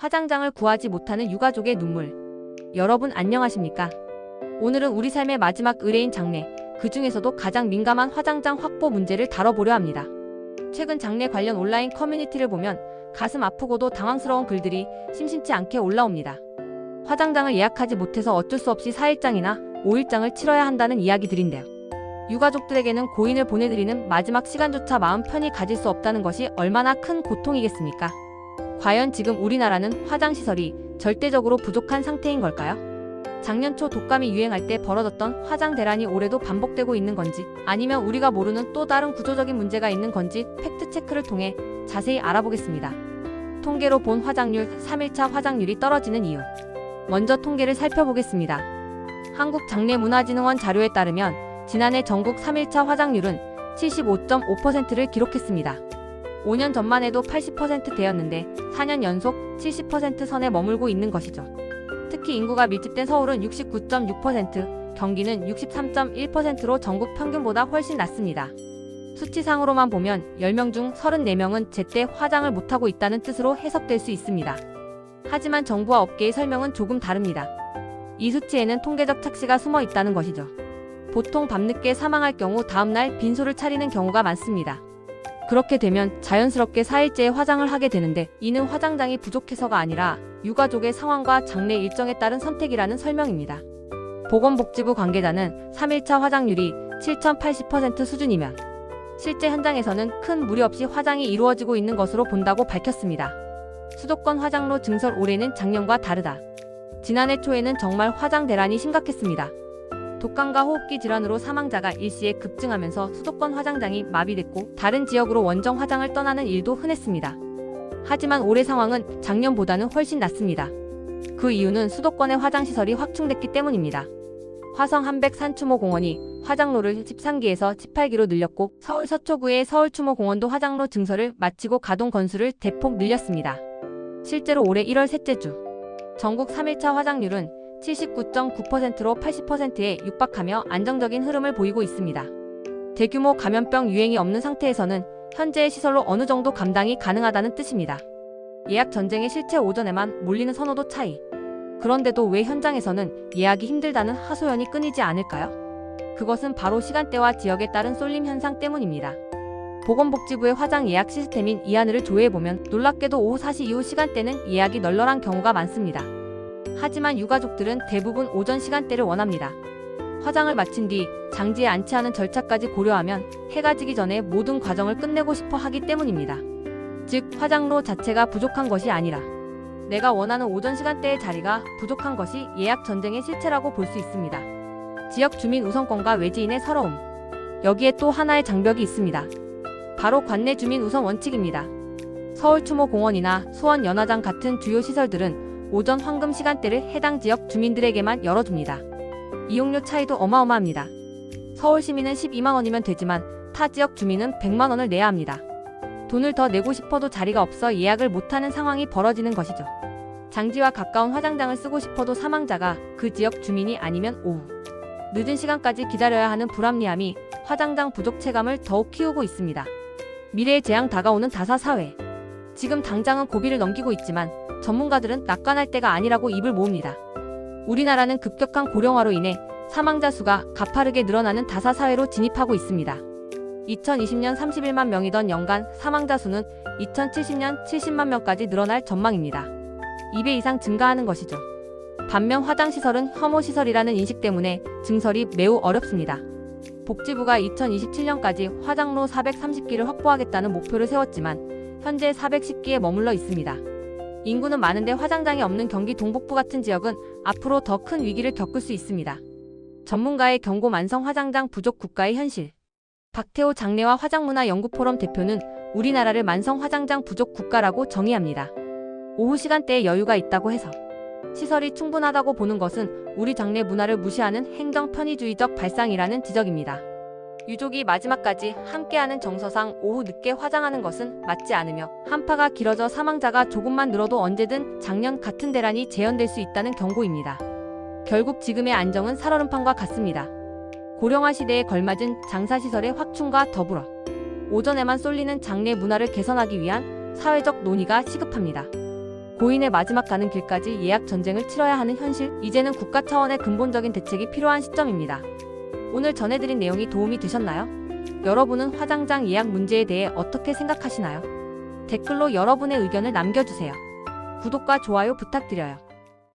화장장을 구하지 못하는 유가족의 눈물. 여러분 안녕하십니까? 오늘은 우리 삶의 마지막 의뢰인 장례, 그 중에서도 가장 민감한 화장장 확보 문제를 다뤄보려 합니다. 최근 장례 관련 온라인 커뮤니티를 보면 가슴 아프고도 당황스러운 글들이 심심치 않게 올라옵니다. 화장장을 예약하지 못해서 어쩔 수 없이 4일장이나 5일장을 치러야 한다는 이야기들인데요. 유가족들에게는 고인을 보내드리는 마지막 시간조차 마음 편히 가질 수 없다는 것이 얼마나 큰 고통이겠습니까? 과연 지금 우리나라는 화장시설이 절대적으로 부족한 상태인 걸까요? 작년 초 독감이 유행할 때 벌어졌던 화장 대란이 올해도 반복되고 있는 건지 아니면 우리가 모르는 또 다른 구조적인 문제가 있는 건지 팩트체크를 통해 자세히 알아보겠습니다. 통계로 본 화장률 3일차 화장률이 떨어지는 이유 먼저 통계를 살펴보겠습니다. 한국장례문화진흥원 자료에 따르면 지난해 전국 3일차 화장률은 75.5%를 기록했습니다. 5년 전만 해도 80%대였는데 4년 연속 70% 선에 머물고 있는 것이죠. 특히 인구가 밀집된 서울은 69.6%, 경기는 63.1%로 전국 평균보다 훨씬 낮습니다. 수치상으로만 보면 10명 중 34명은 제때 화장을 못하고 있다는 뜻으로 해석될 수 있습니다. 하지만 정부와 업계의 설명은 조금 다릅니다. 이 수치에는 통계적 착시가 숨어 있다는 것이죠. 보통 밤늦게 사망할 경우 다음날 빈소를 차리는 경우가 많습니다. 그렇게 되면 자연스럽게 4일째에 화장을 하게 되는데 이는 화장장이 부족해서가 아니라 유가족의 상황과 장례 일정에 따른 선택이라는 설명입니다. 보건복지부 관계자는 3일차 화장률이 7,080% 수준이면 실제 현장에서는 큰 무리 없이 화장이 이루어지고 있는 것으로 본다고 밝혔습니다. 수도권 화장로 증설 올해는 작년과 다르다. 지난해 초에는 정말 화장 대란이 심각했습니다. 독감과 호흡기 질환으로 사망자가 일시에 급증하면서 수도권 화장장이 마비됐고 다른 지역으로 원정 화장을 떠나는 일도 흔했습니다. 하지만 올해 상황은 작년보다는 훨씬 낫습니다. 그 이유는 수도권의 화장시설이 확충됐기 때문입니다. 화성 한백 산추모공원이 화장로를 13기에서 18기로 늘렸고 서울 서초구의 서울추모공원도 화장로 증설을 마치고 가동 건수를 대폭 늘렸습니다. 실제로 올해 1월 셋째 주 전국 3일차 화장률은 79.9%로 80%에 육박하며 안정적인 흐름을 보이고 있습니다. 대규모 감염병 유행이 없는 상태에서는 현재의 시설로 어느 정도 감당이 가능하다는 뜻입니다. 예약 전쟁의 실체 오전에만 몰리는 선호도 차이. 그런데도 왜 현장에서는 예약이 힘들다는 하소연이 끊이지 않을까요? 그것은 바로 시간대와 지역에 따른 쏠림 현상 때문입니다. 보건복지부의 화장 예약 시스템인 이하늘을 조회해보면 놀랍게도 오후 4시 이후 시간대는 예약이 널널한 경우가 많습니다. 하지만 유가족들은 대부분 오전 시간대를 원합니다. 화장을 마친 뒤 장지에 안치하는 절차까지 고려하면 해가 지기 전에 모든 과정을 끝내고 싶어 하기 때문입니다. 즉, 화장로 자체가 부족한 것이 아니라 내가 원하는 오전 시간대의 자리가 부족한 것이 예약 전쟁의 실체라고 볼 수 있습니다. 지역 주민 우선권과 외지인의 서러움. 여기에 또 하나의 장벽이 있습니다. 바로 관내 주민 우선 원칙입니다. 서울 추모공원이나 수원 연화장 같은 주요 시설들은 오전 황금 시간대를 해당 지역 주민들에게만 열어줍니다. 이용료 차이도 어마어마합니다. 서울 시민은 12만 원이면 되지만 타 지역 주민은 100만 원을 내야 합니다. 돈을 더 내고 싶어도 자리가 없어 예약을 못하는 상황이 벌어지는 것이죠. 장지와 가까운 화장장을 쓰고 싶어도 사망자가 그 지역 주민이 아니면 오후 늦은 시간까지 기다려야 하는 불합리함이 화장장 부족 체감을 더욱 키우고 있습니다. 미래의 재앙 다가오는 다사 사회. 지금 당장은 고비를 넘기고 있지만 전문가들은 낙관할 때가 아니라고 입을 모읍니다. 우리나라는 급격한 고령화로 인해 사망자 수가 가파르게 늘어나는 다사 사회로 진입하고 있습니다. 2020년 31만 명이던 연간 사망자 수는 2070년 70만 명까지 늘어날 전망입니다. 2배 이상 증가하는 것이죠. 반면 화장시설은 혐오시설이라는 인식 때문에 증설이 매우 어렵습니다. 복지부가 2027년까지 화장로 430기를 확보하겠다는 목표를 세웠지만 현재 410기에 머물러 있습니다. 인구는 많은데 화장장이 없는 경기 동북부 같은 지역은 앞으로 더 큰 위기를 겪을 수 있습니다. 전문가의 경고 만성 화장장 부족 국가의 현실. 박태호 장례와 화장문화 연구포럼 대표는 우리나라를 만성 화장장 부족 국가라고 정의합니다. 오후 시간대에 여유가 있다고 해서 시설이 충분하다고 보는 것은 우리 장례 문화를 무시하는 행정 편의주의적 발상이라는 지적입니다. 유족이 마지막까지 함께하는 정서상 오후 늦게 화장하는 것은 맞지 않으며 한파가 길어져 사망자가 조금만 늘어도 언제든 작년 같은 대란이 재현될 수 있다는 경고입니다. 결국 지금의 안정은 살얼음판과 같습니다. 고령화 시대에 걸맞은 장사시설의 확충과 더불어 오전에만 쏠리는 장례 문화를 개선하기 위한 사회적 논의가 시급합니다. 고인의 마지막 가는 길까지 예약 전쟁을 치러야 하는 현실, 이제는 국가 차원의 근본적인 대책이 필요한 시점입니다. 오늘 전해드린 내용이 도움이 되셨나요? 여러분은 화장장 예약 문제에 대해 어떻게 생각하시나요? 댓글로 여러분의 의견을 남겨주세요. 구독과 좋아요 부탁드려요.